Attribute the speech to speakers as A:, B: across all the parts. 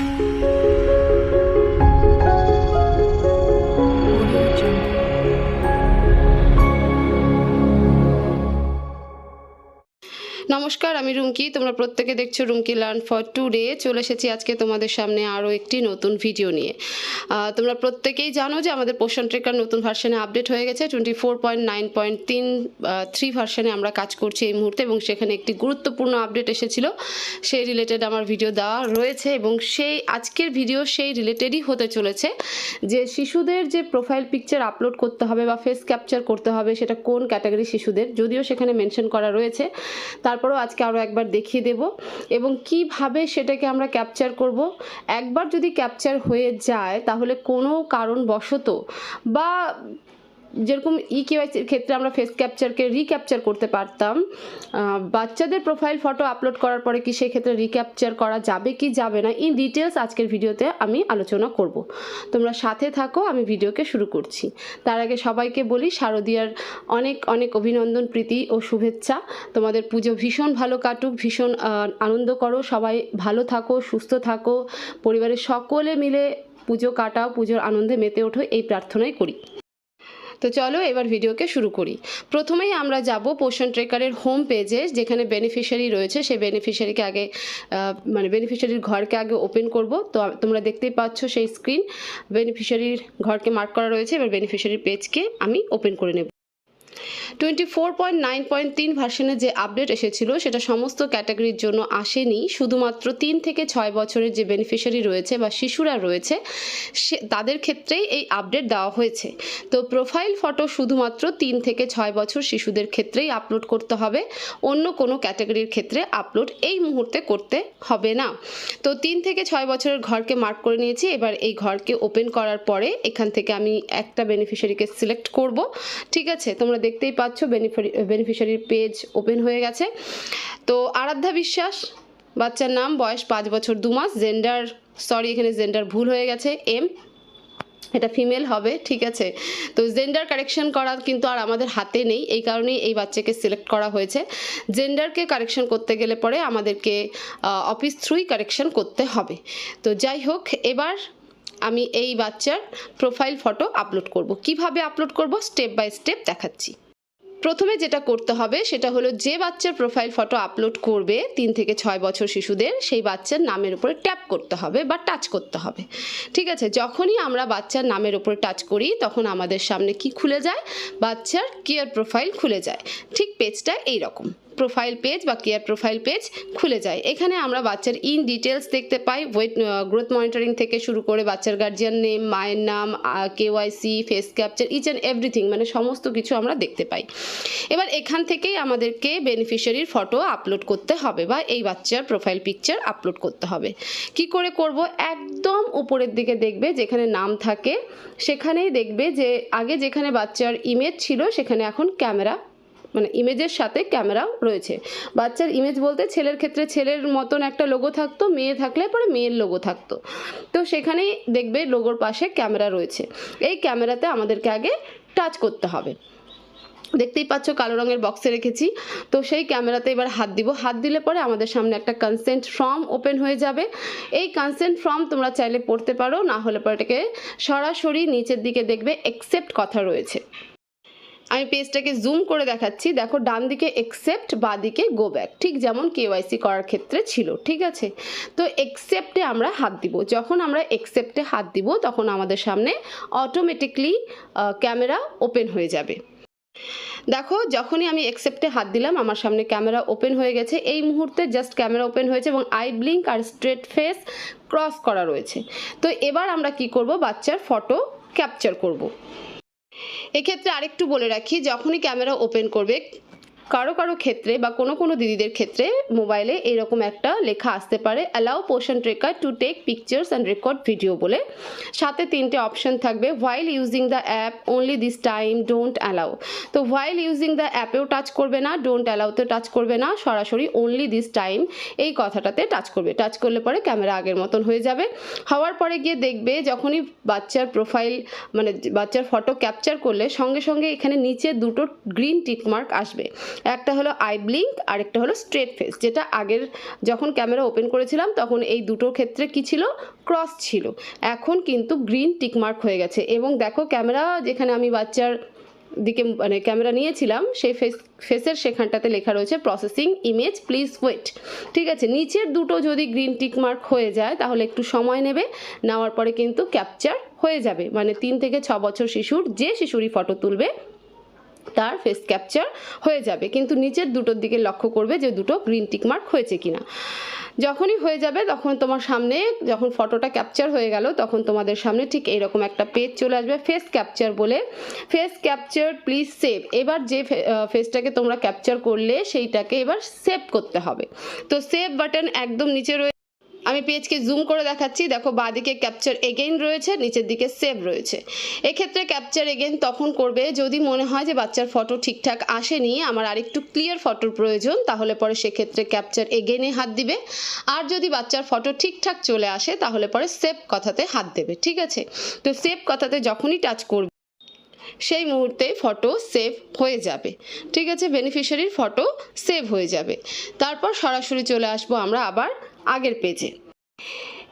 A: Música নমস্কার, আমি রুমকি। তোমরা প্রত্যেকে দেখছ রুমকি লার্ন ফর টুডে। চলে এসেছি আজকে তোমাদের সামনে আরও একটি নতুন ভিডিও নিয়ে। তোমরা প্রত্যেকেই জানো যে আমাদের পোষণ ট্রেকার নতুন ভার্সনে আপডেট হয়ে গেছে। Twenty four point nine point তিন থ্রি ভার্সনে আমরা কাজ করছি এই মুহূর্তে এবং সেখানে একটি গুরুত্বপূর্ণ আপডেট এসেছিল। সেই রিলেটেড আমার ভিডিও দেওয়া রয়েছে এবং সেই আজকের ভিডিও সেই রিলেটেডই হতে চলেছে যে শিশুদের যে প্রোফাইল পিকচার আপলোড করতে হবে বা ফেস ক্যাপচার করতে হবে সেটা কোন ক্যাটাগরি শিশুদের, যদিও সেখানে মেনশন করা রয়েছে। তারপরেও আজকে আরও একবার দেখিয়ে দেব। এবং কীভাবে সেটাকে আমরা ক্যাপচার করব? একবার যদি ক্যাপচার হয়ে যায়, তাহলে কোনো কারণবশত বা যেরকম ই কেওয়াইসির ক্ষেত্রে আমরা ফেস ক্যাপচারকে রিক্যাপচার করতে পারতাম বাচ্চাদের প্রোফাইল ফটো আপলোড করার পরে কি সেক্ষেত্রে রিক্যাপচার করা যাবে কি যাবে না ইন ডিটেলস আজকের ভিডিওতে আমি আলোচনা করব। তোমরা সাথে থাকো, আমি ভিডিওকে শুরু করছি। তার আগে সবাইকে বলি, শারদীয়ার অনেক অনেক অভিনন্দন, প্রীতি ও শুভেচ্ছা। তোমাদের পুজো ভীষণ ভালো কাটুক, ভীষণ আনন্দ করো, সবাই ভালো থাকো, সুস্থ থাকো, পরিবারের সকলে মিলে পুজো কাটাও, পুজোর আনন্দে মেতে ওঠো, এই প্রার্থনাই করি। তো চলো এবার ভিডিওকে শুরু করি। প্রথমেই আমরা যাব পোষণ ট্রেকারের হোম পেজে যেখানে বেনিফিশিয়ারি রয়েছে, সেই বেনিফিশিয়ারিকে আগে মানে বেনিফিশিয়ারির ঘরকে আগে ওপেন করব। তো তোমরা দেখতেই পাচ্ছ সেই স্ক্রিন বেনিফিশিয়ারির ঘরকে মার্ক করা রয়েছে, এবার বেনিফিশিয়ারির পেজকে আমি ওপেন করে নেব। Twenty four point nine point তিন ভার্সনে যে আপডেট এসেছিল, সেটা সমস্ত ক্যাটাগরির জন্য আসেনি। শুধুমাত্র তিন থেকে ছয় বছরের যে বেনিফিশিয়ারি রয়েছে বা শিশুরা রয়েছে, সে তাদের ক্ষেত্রেই এই আপডেট দেওয়া হয়েছে। তো প্রোফাইল ফটো শুধুমাত্র তিন থেকে ছয় বছর শিশুদের ক্ষেত্রেই আপলোড করতে হবে। অন্য কোনো ক্যাটাগরির ক্ষেত্রে আপলোড এই মুহূর্তে করতে হবে না। তো তিন থেকে ছয় বছরের ঘরকে মার্ক করে নিয়েছি। এবার এই ঘরকে ওপেন করার পরে এখান থেকে আমি একটা বেনিফিশিয়ারিকে সিলেক্ট করব। ঠিক আছে? তোমরা দেখতেই পাচ্ছ বেনিফিশিয়ারির পেজ ওপেন হয়ে গেছে। তো আরাধ্যা বিশ্বাস, বাচ্চার নাম, বয়স পাঁচ বছর দু মাস জেন্ডার সরি এখানে জেন্ডার ভুল হয়ে গেছে এম এটা ফিমেল হবে, ঠিক আছে? তো জেন্ডার কারেকশন করা কিন্তু আর আমাদের হাতে নেই, এই কারণেই এই বাচ্চাকে সিলেক্ট করা হয়েছে। জেন্ডারকে কারেকশন করতে গেলে পরে আমাদেরকে অফিস থ্রুই কারেকশন করতে হবে। তো যাই হোক, এবার আমি এই বাচ্চার প্রোফাইল ফটো আপলোড করব। কীভাবে আপলোড করব? স্টেপ বাই স্টেপ দেখাচ্ছি। প্রথমে যেটা করতে হবে সেটা হলো যে বাচ্চার প্রোফাইল ফটো আপলোড করবে তিন থেকে ছয় বছর শিশুদের, সেই বাচ্চার নামের উপরে ট্যাপ করতে হবে বা টাচ করতে হবে। ঠিক আছে? যখনই আমরা বাচ্চার নামের উপরে টাচ করি, তখন আমাদের সামনে কি খুলে যায়? বাচ্চার কেয়ার প্রোফাইল খুলে যায়। ঠিক পেজটা এই রকম প্রোফাইল পেজ বা কেয়ার প্রোফাইল পেজ খুলে যায়। এখানে আমরা বাচ্চার ইন ডিটেলস দেখতে পাই ওয়েট গ্রোথ মনিটরিং থেকে শুরু করে বাচ্চার গার্জিয়ান নেম মায়ের নাম KYC face capture each and everything মানে সমস্ত কিছু আমরা দেখতে পাই। এবার এখান থেকেই আমাদেরকে বেনিফিশিয়ারির ফটো আপলোড করতে হবে বা এই বাচ্চার প্রোফাইল পিকচার আপলোড করতে হবে। কি করে করব? একদম উপরের দিকে দেখবে যেখানে নাম থাকে, সেখানেই দেখবে যে আগে যেখানে বাচ্চার ইমেজ ছিল, সেখানে এখন ক্যামেরা মানে ইমেজের সাথে ক্যামেরাও রয়েছে। বাচ্চার ইমেজ বলতে ছেলের ক্ষেত্রে ছেলের মতন একটা লোগো থাকতো, মেয়ে থাকলে পরে মেয়ের লোগো থাকতো। তো সেখানেই দেখবে লোগোর পাশে ক্যামেরা রয়েছে। এই ক্যামেরাতে আমাদেরকে আগে টাচ করতে হবে। দেখতেই পাচ্ছ কালো রঙের বক্সে রেখেছি। তো সেই ক্যামেরাতে এবার হাত দিব। হাত দিলে পরে আমাদের সামনে একটা কনসেন্ট ফর্ম ওপেন হয়ে যাবে। এই কনসেন্ট ফর্ম তোমরা চাইলে পড়তে পারো, না হলে পরে এটাকে সরাসরি নিচের দিকে দেখবে একসেপ্ট কথা রয়েছে। আমি পেজটাকে জুম করে দেখাচ্ছি। দেখো ডান দিকে একসেপ্ট বা দিকে গো ব্যাক ঠিক যেমন কেওয়াইসি করার ক্ষেত্রে ছিল, ঠিক আছে? তো একসেপ্টে আমরা হাত দিব। যখন আমরা একসেপ্টে হাত দিব, তখন আমাদের সামনে অটোমেটিকলি ক্যামেরা ওপেন হয়ে যাবে। দেখো, যখনই আমি একসেপ্টে হাত দিলাম, আমার সামনে ক্যামেরা ওপেন হয়ে গেছে। এই মুহূর্তে জাস্ট ক্যামেরা ওপেন হয়েছে এবং আই ব্লিঙ্ক আর স্ট্রেট ফেস ক্রস করা রয়েছে। তো এবার আমরা কি করব? বাচ্চার ফটো ক্যাপচার করব। এক্ষেত্রে আরেকটু বলে রাখি যখনই ক্যামেরা ওপেন করবে কারও কারও ক্ষেত্রে বা কোনো কোনো দিদিদের ক্ষেত্রে মোবাইলে এরকম একটা লেখা আসতে পারে allow Poshan tracker to take pictures and record video বলে। সাথে তিনটে অপশন থাকবে while using the app only this time don't allow তো হোয়াইল ইউজিং দ্য অ্যাপেও টাচ করবে না ডোন্ট অ্যালাউতে টাচ করবে না, সরাসরি অনলি দিস টাইম এই কথাটাতে টাচ করবে। টাচ করলে পরে ক্যামেরা আগের মতন হয়ে যাবে। হওয়ার পরে গিয়ে দেখবে যখনই বাচ্চার প্রোফাইল মানে বাচ্চার ফটো ক্যাপচার করলে সঙ্গে সঙ্গে এখানে নিচে দুটো গ্রিন টিকমার্ক আসবে। একটা হলো আই ব্লিঙ্ক আর একটা হলো স্ট্রেট ফেস যেটা আগের যখন ক্যামেরা ওপেন করেছিলাম, তখন এই দুটোর ক্ষেত্রে কি ছিল? ক্রস ছিল। এখন কিন্তু গ্রিন টিকমার্ক হয়ে গেছে। এবং দেখো ক্যামেরা যেখানে আমি বাচ্চার দিকে মানে ক্যামেরা নিয়েছিলাম, সেই ফেস ফেসের সেখানটাতে লেখা রয়েছে প্রসেসিং ইমেজ প্লিজ ওয়েট ঠিক আছে, নিচের দুটো যদি গ্রিন টিক মার্ক হয়ে যায়, তাহলে একটু সময় নেবে। নেওয়ার পরে কিন্তু ক্যাপচার হয়ে যাবে। মানে তিন থেকে ছ বছর শিশুর যে শিশুরই ফটো তুলবে তার ফেস ক্যাপচার হয়ে যাবে। কিন্তু নিচের দুটোর দিকে লক্ষ্য করবে যে দুটো গ্রিন টিক মার্ক হয়েছে কিনা। যখনই হয়ে যাবে, তখন তোমার সামনে যখন ফটোটা ক্যাপচার হয়ে গেল, তখন তোমাদের সামনে ঠিক এইরকম একটা পেজ চলে আসবে ফেস ক্যাপচার বলে। ফেস ক্যাপচার প্লিজ সেভ এবার যে ফেসটাকে তোমরা ক্যাপচার করলে, সেইটাকে এবার সেভ করতে হবে। তো সেভ বাটন একদম নিচে রয়েছে আমি পেজকে জুম করে দেখাচ্ছি। দেখো, বাঁদিকে ক্যাপচার এগেইন রয়েছে, নিচের দিকে সেভ রয়েছে। এক্ষেত্রে ক্যাপচার এগেইন তখন করবে যদি মনে হয় যে বাচ্চার ফটো ঠিকঠাক আসেনি, আমার আরেকটু ক্লিয়ার ফটোর প্রয়োজন, তাহলে পরে সেক্ষেত্রে ক্যাপচার এগেইনে হাত দিবে। আর যদি বাচ্চার ফটো ঠিকঠাক চলে আসে, তাহলে পরে সেভ কথাতে হাত দেবে, ঠিক আছে? তো সেভ কথাতে যখনই টাচ করবে, সেই মুহূর্তে ফটো সেভ হয়ে যাবে, ঠিক আছে? বেনিফিশিয়ারির ফটো সেভ হয়ে যাবে। তারপর সরাসরি চলে আসব আমরা আবার আগের পেজে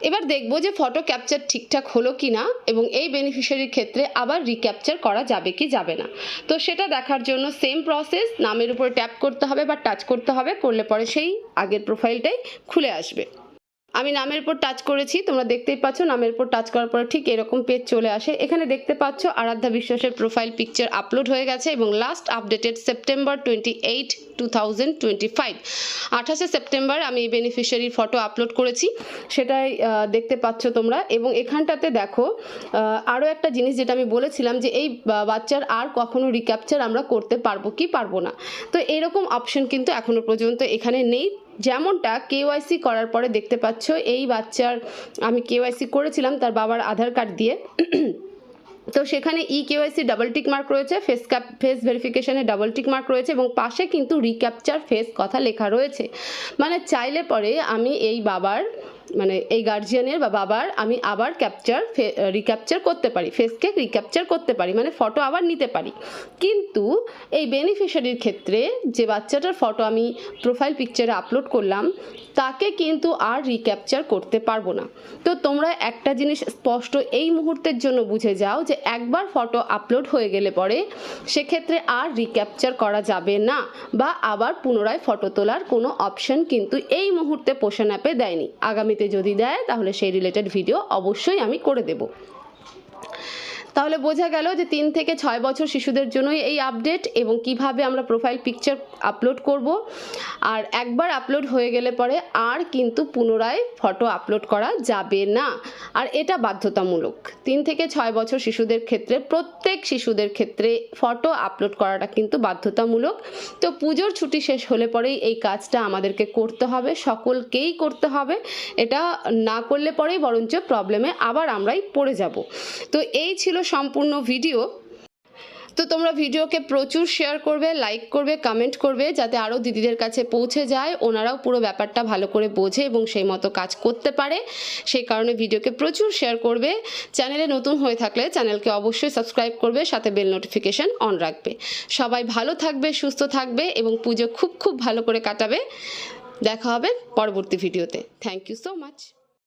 A: এবার দেখব যে ফটো ক্যাপচার ঠিকঠাক হলো কি না এবং এই বেনিফিশিয়ারির ক্ষেত্রে আবার রিক্যাপচার করা যাবে কি যাবে না। তো সেটা দেখার জন্য সেম প্রসেস নামের উপর ট্যাপ করতে হবে বা টাচ করতে হবে, করলে পরে সেই আগের প্রোফাইলটাই খুলে আসবে। আমি নামের উপর টাচ করেছি, তোমরা দেখতেই পাচ্ছ নামের উপর টাচ করার পরে ঠিক এরকম পেজ চলে আসে। এখানে দেখতে পাচ্ছ আরাধ্যা বিশ্বাসের প্রোফাইল পিকচার আপলোড হয়ে গেছে এবং last updated September twenty eight two thousand twenty five আঠাশে সেপ্টেম্বর আমি বেনিফিশিয়ারির ফটো আপলোড করেছি, সেটাই দেখতে পাচ্ছ তোমরা। এবং এখানটাতে দেখো আরও একটা জিনিস যেটা আমি বলেছিলাম যে এই বাচ্চার আর কখনো রিক্যাপচার আমরা করতে পারব কি পারব না। তো এরকম অপশন কিন্তু এখনও পর্যন্ত এখানে নেই। যেমনটা কেওয়াইসি করার পরে দেখতে পাচ্ছ, এই বাচ্চার আমি কেওয়াইসি করেছিলাম তার বাবার আধার কার্ড দিয়ে। তো সেখানে e KYC double tick mark রয়েছে ফেস ক্যাপ ফেস ভেরিফিকেশানে ডাবল টিক মার্ক রয়েছে এবং পাশে কিন্তু রিক্যাপচার ফেস কথা লেখা রয়েছে। মানে চাইলে পরে আমি এই বাবার মানে এই গার্জিয়ানের বা বাবার আমি আবার ক্যাপচার রিক্যাপচার করতে পারি ফেসকে রিক্যাপচার করতে পারি মানে ফটো আবার নিতে পারি। কিন্তু এই বেনিফিশিয়ারির ক্ষেত্রে যে বাচ্চাটার ফটো আমি প্রোফাইল পিকচারে আপলোড করলাম, তাকে কিন্তু আর রিক্যাপচার করতে পারব না। তো তোমরা একটা জিনিস স্পষ্ট এই মুহূর্তের জন্য বুঝে যাও যে একবার ফটো আপলোড হয়ে গেলে পরে সেক্ষেত্রে আর রিক্যাপচার করা যাবে না বা আবার পুনরায় ফটো তোলার কোনো অপশন কিন্তু এই মুহূর্তে পোষণ অ্যাপে দেয়নি। আগামীতে যদি দেয় তাহলে সেই রিলেটেড ভিডিও অবশ্যই আমি করে দেবো। তাহলে বোঝা গেল যে তিন থেকে ছয় বছর শিশুদের জন্যই এই আপডেট এবং কীভাবে আমরা প্রোফাইল পিকচার আপলোড করব। আর একবার আপলোড হয়ে গেলে পরে আর কিন্তু পুনরায় ফটো আপলোড করা যাবে না। আর এটা বাধ্যতামূলক। তিন থেকে ছয় বছর শিশুদের ক্ষেত্রে, প্রত্যেক শিশুদের ক্ষেত্রে ফটো আপলোড করাটা কিন্তু বাধ্যতামূলক। তো পুজোর ছুটি শেষ হলে পরেই এই কাজটা আমাদেরকে করতে হবে, সকলকেই করতে হবে। এটা না করলে পরেই বরঞ্চ প্রবলেমে আবার আমরাই পড়ে যাব। তো এই ছিল সম্পূর্ণ ভিডিও। তো তোমরা ভিডিওকে প্রচুর শেয়ার করবে লাইক করবে কমেন্ট করবে, যাতে আরও দিদিদের কাছে পৌঁছে যায়। ওনারাও পুরো ব্যাপারটা ভালো করে বোঝে এবং সেই মতো কাজ করতে পারে। সেই কারণে ভিডিওকে প্রচুর শেয়ার করবে। চ্যানেলে নতুন হয়ে থাকলে চ্যানেলকে অবশ্যই সাবস্ক্রাইব করবে, সাথে বেল নোটিফিকেশান অন রাখবে। সবাই ভালো থাকবে, সুস্থ থাকবে এবং পুজো খুব খুব ভালো করে কাটাবে। দেখা হবে পরবর্তী ভিডিওতে। Thank you so much